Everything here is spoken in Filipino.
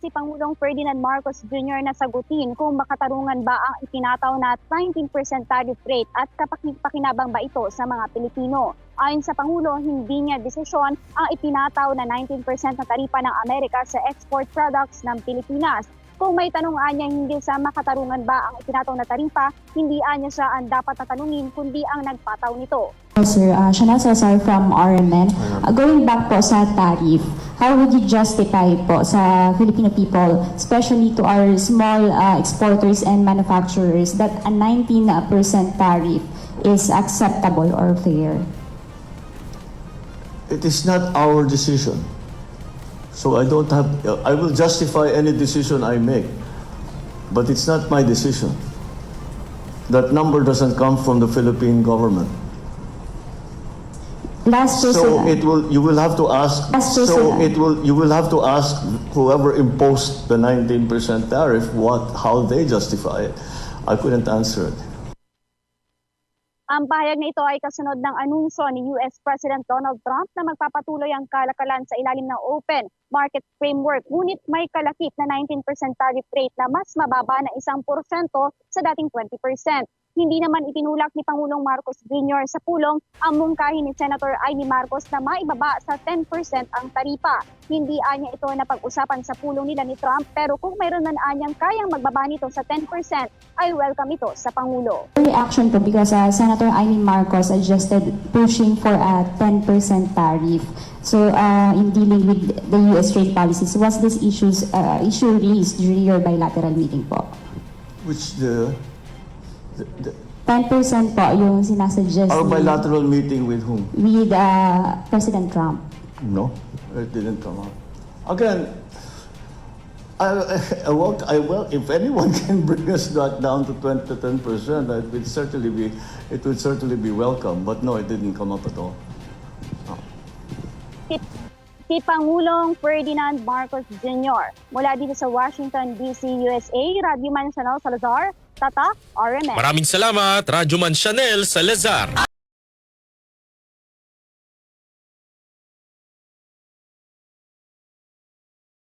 si Pangulong Ferdinand Marcos Jr. na sagutin kung makatarungan ba ang itinataw na 19% tariff rate at kapakipakinabang ba ito sa mga Pilipino. Ayon sa Pangulo, hindi niya desisyon ang itinataw na 19% na taripa ng Amerika sa export products ng Pilipinas. Kung may tanong anya hindi sa makatarungan ba ang itinataw na taripa, hindi anya siya ang dapat na tanungin kundi ang nagpataw nito. Hello, Sir, uh, Chanel Salazar from RMN. Uh, going back po sa tariff, how would you justify po sa Filipino people, especially to our small uh, exporters and manufacturers, that a 19% tariff is acceptable or fair? It is not our decision. So I don't have, I will justify any decision I make, but it's not my decision. That number doesn't come from the Philippine government. Last po, So it will, you will have to ask, sir, so it will, you will have to ask whoever imposed the 19% tariff what, how they justify it. I couldn't answer it. Ang pahayag na ito ay kasunod ng anunsyo ni US President Donald Trump na magpapatuloy ang kalakalan sa ilalim ng open market framework. Ngunit may kalakip na 19% tariff rate na mas mababa na isang porsyento sa dating 20%. Hindi naman itinulak ni Pangulong Marcos Jr. sa pulong ang mungkahi ni Senator Amy Marcos na maibaba sa 10% ang taripa. Hindi anya ito na pag-usapan sa pulong nila ni Trump pero kung mayroon man anyang kayang magbaba nito sa 10% ay welcome ito sa Pangulo. reaction po because uh, Senator Amy Marcos suggested pushing for a 10% tariff. So, uh, in dealing with the U.S. trade policies, was this issues, uh, issue raised during your bilateral meeting po? Which the 10% po yung sinasuggest our ni- bilateral meeting with whom? with uh, President Trump. No, it didn't come up. Again, I, I, well, I well, if anyone can bring us that down to 20 to 10 percent, it would certainly be, it would certainly be welcome. But no, it didn't come up at all. si, si Pangulong Ferdinand Marcos Jr. Mula dito sa Washington, D.C., USA, Radio Man Chanel Salazar, Tata, RMN. Maraming salamat, Radyo Man Chanel Salazar.